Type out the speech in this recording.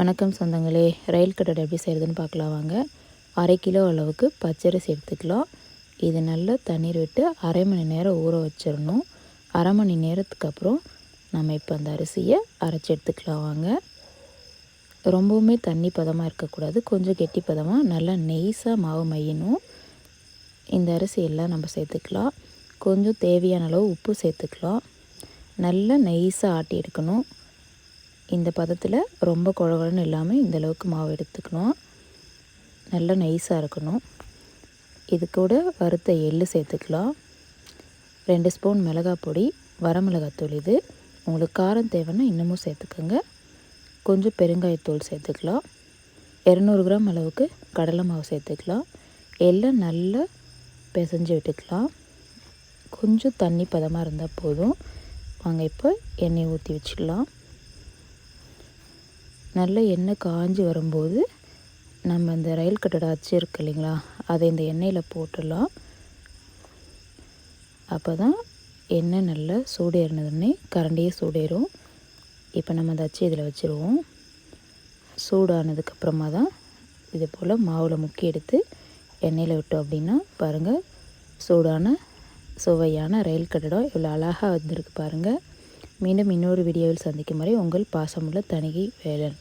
வணக்கம் சொந்தங்களே. ரயில் கட்டடை எப்படி செய்கிறதுன்னு பார்க்கலாம் வாங்க. அரை கிலோ அளவுக்கு பச்சரிசி எடுத்துக்கலாம். இது நல்லா தண்ணீர் விட்டு அரை மணி நேரம் ஊற வச்சிடணும். அரை மணி நேரத்துக்கு அப்புறம் நம்ம இப்போ அந்த அரிசியை அரைச்சி எடுத்துக்கலாம் வாங்க. ரொம்பவுமே தண்ணி பதமாக இருக்கக்கூடாது. கொஞ்சம் கெட்டி பதமாக நல்லா நெய்ஸாக மாவு மையணும். இந்த அரிசி எல்லாம் நம்ம சேர்த்துக்கலாம். கொஞ்சம் தேவையான அளவு உப்பு சேர்த்துக்கலாம். நல்லா நெய்ஸாக ஆட்டி எடுக்கணும். இந்த பதத்தில் ரொம்ப குழகுழன்னு இல்லாமல் இந்தளவுக்கு மாவு எடுத்துக்கணும். நல்லா நைஸாக இருக்கணும். இது கூட வறுத்த எள்ளு சேர்த்துக்கலாம். ரெண்டு ஸ்பூன் மிளகாய் பொடி வரமிளகாத்தூள் இது. உங்களுக்கு காரம் தேவைன்னா இன்னமும் சேர்த்துக்கோங்க. கொஞ்சம் பெருங்காயத்தூள் சேர்த்துக்கலாம். இரநூறு கிராம் அளவுக்கு கடலை மாவு சேர்த்துக்கலாம். எல்லாம் நல்லா பிசைஞ்சு விட்டுக்கலாம். கொஞ்சம் தண்ணி பதமாக இருந்தால் போதும். வாங்க இப்போ எண்ணெய் ஊற்றி வச்சுக்கலாம். நல்ல எண்ணெய் காஞ்சி வரும்போது நம்ம இந்த ரயில் கட்டடம் அச்சு இருக்கு இல்லைங்களா? அதை இந்த எண்ணெயில் போட்டுடலாம். அப்போ தான் எண்ணெய் நல்லா சூடேறினதுன்னே கரண்டியே சூடேறும். இப்போ நம்ம அந்த அச்சு இதில் வச்சுருவோம். சூடானதுக்கப்புறமா தான் இது போல் மாவில் முக்கி எடுத்து எண்ணெயில் விட்டோம் அப்படின்னா பாருங்கள் சூடான சுவையான ரயில் கட்டடம் இவ்வளோ அழகாக வந்திருக்கு பாருங்கள் மீண்டும் இன்னொரு வீடியோவில் சந்திக்கும் வரை உங்கள் பாசமுள்ள தனிகை வேலன்.